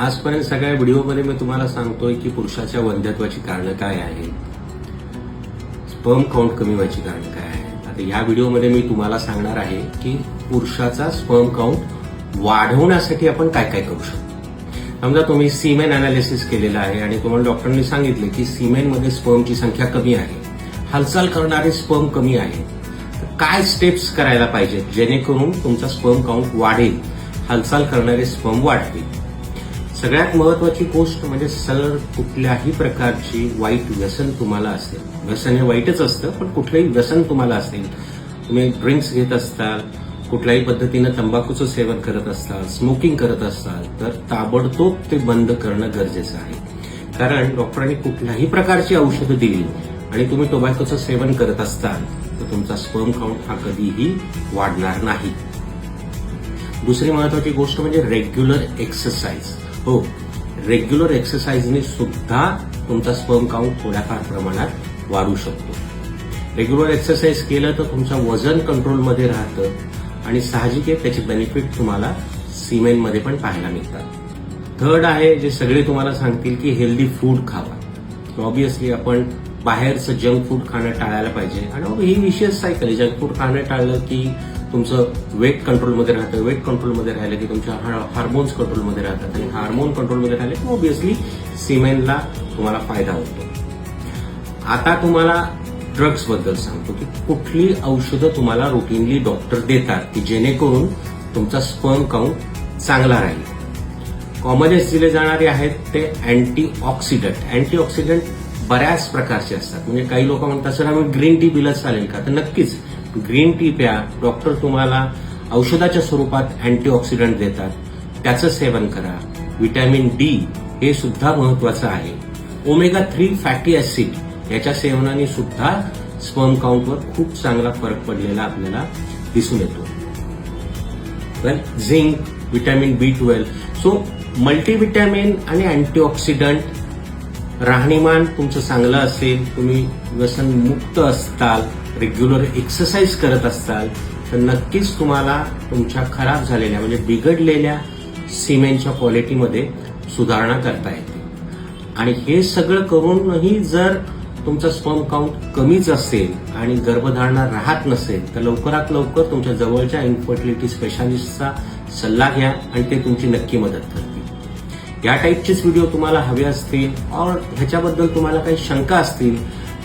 आजपर्यंत सगळ्या व्हिडिओमध्ये मी तुम्हाला सांगतोय की पुरुषाच्या वंध्यत्वाची कारणं काय आहेत? स्पर्म काउंट कमी व्हायची कारणं काय आहेत? आता या व्हिडिओमध्ये मी तुम्हाला सांगणार आहे की पुरुषाचा स्पर्म काउंट वाढवण्यासाठी आपण काय काय करू शकतो. समजा तुम्ही सीमेन अनालिसिस केलेलं आहे आणि तुम्हाला डॉक्टरांनी सांगितलं की सीमेनमध्ये स्पर्मची संख्या कमी आहे. हालचाल करणारे स्पर्म कमी आहे. काय स्टेप्स करायला पाहिजेत? जेणेकरून तुमचा स्पर्म काउंट वाढेल. हालचाल करणारे स्पर्म वाढतील. सगळ्यात महत्वाची गोष्ट म्हणजे सर कुठल्याही प्रकारची वाईट व्यसन तुम्हाला असेल. व्यसन हे वाईटच असतं पण कुठलंही व्यसन तुम्हाला असेल. तुम्ही ड्रिंक्स घेत असताल कुठल्याही पद्धतीनं तंबाखूचं सेवन करत असाल स्मोकिंग करत असाल तर ताबडतोब ते बंद करणं गरजेचं आहे. कारण डॉक्टरांनी कुठल्याही प्रकारची औषधं दिली आणि तुम्ही टोबॅकोचं सेवन करत असताल तर तुमचा स्पर्म काउंट हा कधीही वाढणार नाही. दुसरी महत्वाची गोष्ट म्हणजे रेग्युलर एक्सरसाइज. हो रेग्युलर एक्सरसाइजने सुद्धा तुमचा स्पर्म काउंट थोड्याफार प्रमाणात वाढू शकतो. रेग्युलर एक्सरसाइज केलं तर तुमचं वजन कंट्रोलमध्ये राहतं आणि साहजिक आहे त्याचे बेनिफिट तुम्हाला सिमेंटमध्ये पण पाहायला मिळतात. थर्ड आहे जे सगळे तुम्हाला सांगतील की हेल्दी फूड खावा. ऑब्विसली आपण बाहेरचं जंक फूड खाणं टाळायला पाहिजे. आणि ही विशेष सायकल आहे जंक फूड खाणं टाळलं की तुमचं वेट कंट्रोलमध्ये राहतं वेट कंट्रोलमध्ये राहिलं की तुमच्या हार्मोन्स कंट्रोलमध्ये राहतात. आणि हार्मोन कंट्रोलमध्ये राहिले की ओबियसली सिमेनला तुम्हाला फायदा होतो. आता तुम्हाला ड्रग्सबद्दल सांगतो की कुठली औषधं तुम्हाला रुटीनली डॉक्टर देतात की जेणेकरून तुमचा स्पर्म काउंट चांगला राहील. कॉमनेस दिले जाणारे आहेत ते अँटी ऑक्सिडंट अँटी ऑक्सिडंट बऱ्याच प्रकारचे असतात. म्हणजे काही लोक म्हणतात सर आम्ही ग्रीन टी बिलच चालेल का? तर नक्कीच ग्रीन टी प्या. डॉक्टर तुम्हाला औषधाच्या स्वरूपात अँटीऑक्सिडंट देतात. त्याचं सेवन करा. व्हिटॅमिन डी हे सुद्धा महत्वाचं आहे. ओमेगा थ्री फॅटी ऍसिड याच्या सेवनाने सुद्धा स्पर्म काउंटवर खूप चांगला फरक पडलेला आपल्याला दिसून येतो. Well zinc vitamin B twelve. So multivitamin आणि अँटीऑक्सिडंट राहणीमान तुमचं चांगलं असेल तुम्ही व्यसनमुक्त असताल रेग्युलर एक्सरसाइज करत असताल तर नक्कीच तुम्हाला तुमच्या खराब झालेल्या म्हणजे बिघडलेल्या सिमेंटच्या क्वालिटीमध्ये सुधारणा करता येते. आणि हे सगळं करूनही जर तुमचा स्पर्म काउंट कमीच असेल आणि गर्भधारणा राहत नसेल तर लवकरात लवकर तुमच्या जवळच्या इन्फर्टिलिटी स्पेशालिस्टचा सल्ला घ्या आणि ते तुमची नक्की मदत करतील. या टाईपचेच व्हिडिओ तुम्हाला हवे असतील और ह्याच्याबद्दल तुम्हाला काही शंका असतील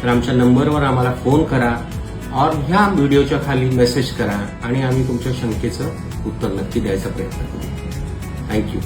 तर आमच्या नंबरवर आम्हाला फोन करा. और ह्या व्हिडिओच्या खाली मेसेज करा आणि आम्ही तुमच्या शंकेचं उत्तर नक्की द्यायचा प्रयत्न करू. थँक्यू